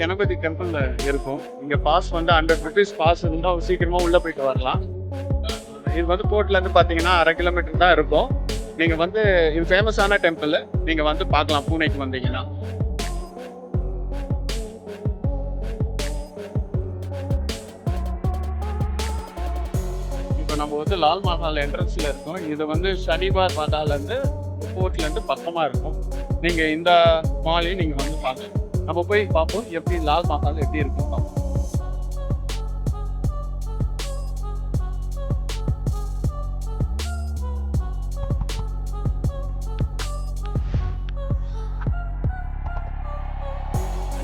Ganapathi temple இருக்கும். இங்க pass வந்து ஹண்ட்ரட் ருபீஸ் பாஸ் இருந்தால் சீக்கிரமா உள்ள போயிட்டு வரலாம். இது வந்து போர்ட்ல இருந்து பாத்தீங்கன்னா அரை கிலோமீட்டர் தான் இருக்கும். நீங்க வந்து இது ஃபேமஸான டெம்பிள் நீங்க வந்து பார்க்கலாம் பூனேக்கு வந்தீங்கன்னா. இப்போ நம்ம வந்து லால் மஹால் என்ட்ரன்ஸில் இருக்கோம். இது வந்து சனிபார் மஹால் போர்ட்லேருந்து பக்கமாக இருக்கும். நீங்கள் இந்த மாலையும் நீங்கள் வந்து பார்க்கலாம். நம்ம போய் பார்ப்போம் எப்படி லால் மஹால் எப்படி இருக்கும் பார்ப்போம்.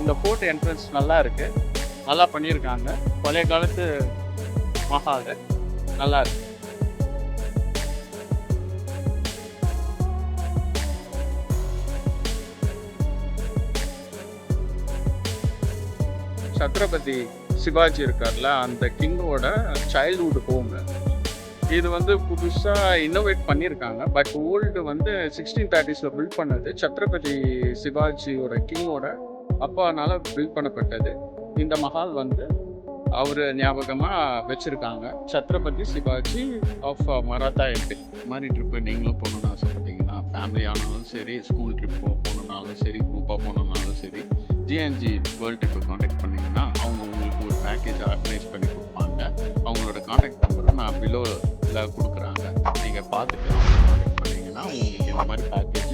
இந்த ஃபோர்ட் என்ட்ரன்ஸ் நல்லா இருக்கு. நல்லா பண்ணியிருக்காங்க. பழைய காலத்து மஹால் நல்லா இருக்கு. சத்ரபதி சிவாஜி இருக்கார்ல அந்த கிங்கோட சைல்ட்ஹுட் ஹோம் இது வந்து புதுசாக இன்னோவேட் பண்ணியிருக்காங்க பட் ஓல்டு வந்து சிக்ஸ்டீன் தேர்ட்டிஸில் பில்ட் பண்ணது சத்ரபதி சிவாஜியோட கிங்கோட அப்பானால பில்ட் பண்ணப்பட்டது. இந்த மஹால் வந்து அவர் ஞாபகமாக வச்சுருக்காங்க. சத்ரபதி சிவாஜி ஆஃப் மராத்தா எம்பி மாதிரி ட்ரிப்பு நீங்களும் போகணுன்னு ஆசைப்பட்டீங்கன்னா ஃபேமிலி ஆனாலும் சரி ஸ்கூல் ட்ரிப் போகணுன்னாலும் சரி குரூப்பாக போகணுன்னாலும் சரி ஜிஎன்ஜி வேர்ல்டு ட்ரிப்பை காண்டாக்ட் பண்ணிங்கன்னா அவங்க உங்களுக்கு ஒரு பேக்கேஜ் ஆர்கனைஸ் பண்ணி கொடுப்பாங்க. அவங்களோட காண்டாக்ட் நம்பரும் நான் பிலோவில் கொடுக்குறாங்க. நீங்கள் பார்த்துட்டு காண்டாக்ட் பண்ணிங்கன்னா உங்களுக்கு இந்த மாதிரி பேக்கேஜ்